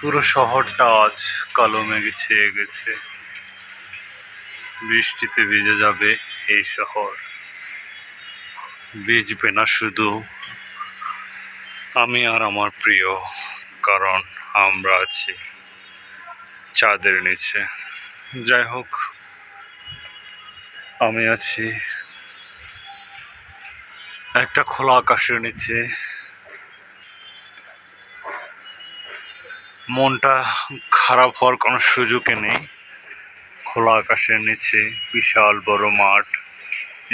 পুরো শহরটা আজ কালো মেঘে ছেয়ে গেছে। বৃষ্টিতে ভিজে যাবে এই শহর। ভিজবে না শুধু আমি আর আমার প্রিয়, কারণ আমরা আছি চাঁদের নিচে। যাই হোক, আমি আছি একটা খোলা আকাশের নিচে। মনটা খারাপ হওয়ার কোনো সুযোগে নেই। খোলা আকাশের নিচে, বিশাল বড় মাঠ,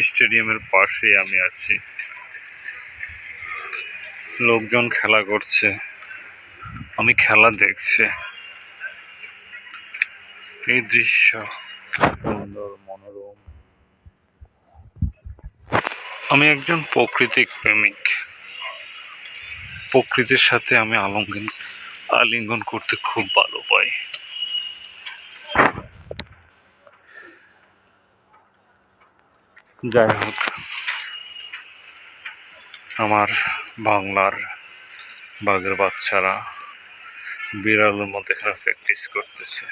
স্টেডিয়ামের পাশে আমি আছি। লোকজন খেলা করছে, আমি খেলা দেখছি। এই দৃশ্য সুন্দর, মনোরম। আমি একজন প্রকৃতিক প্রেমিক। প্রকৃতির সাথে আমি আলঙ্গন আলিঙ্গন করতে খুব ভালো পাই যাই হোক, আমার বাংলার বাঘের বাচ্চারা বিড়ালের মধ্যে এখানে প্র্যাকটিস করতেছে।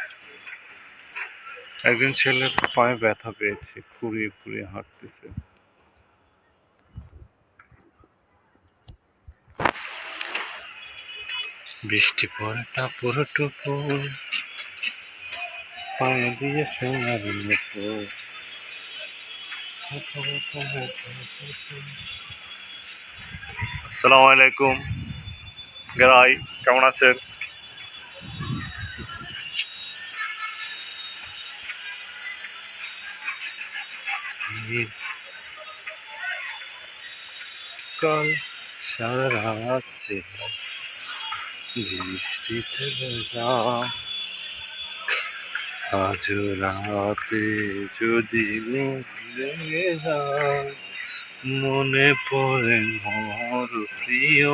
একজন ছেলে পায়ে ব্যথা পেয়েছে খুঁড়িয়ে খুঁড়িয়ে হাঁটতেছে। বৃষ্টি পরে টাপুর টুপুর পায়ে দিয়ে সোনার মুকুর আসসালামু আলাইকুম গেরাই কেমন আছেন কাল সারা রাত ছিল বৃষ্টিতে ভেজা। আজ রাতে যদি লেগে যায়, মনে পড়ে মোর প্রিয়।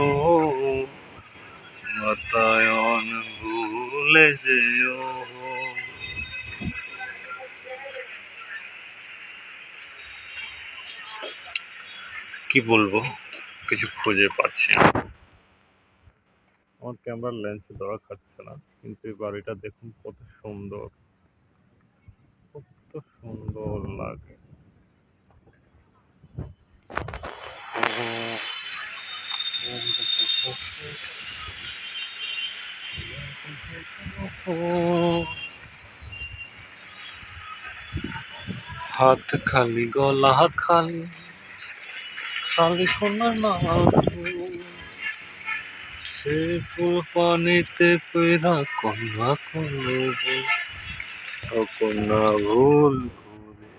বাতায়ন ভুলে যেও। কি বলব? কিছু খুঁজে পাচ্ছি না। আমার ক্যামেরার লেন্স ধরা খাচ্ছে না। কিন্তু এই বাড়িটা দেখুন কত সুন্দর। কত সুন্দর লাগে। হাত খালি, গলা খালি খালি কোনো না সে ফুল পানিতে পেরা কন্যা করব কন্যা ভুল করি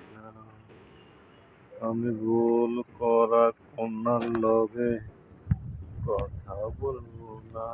আমি ভুল করা কন্যার লগে কথা বলব না।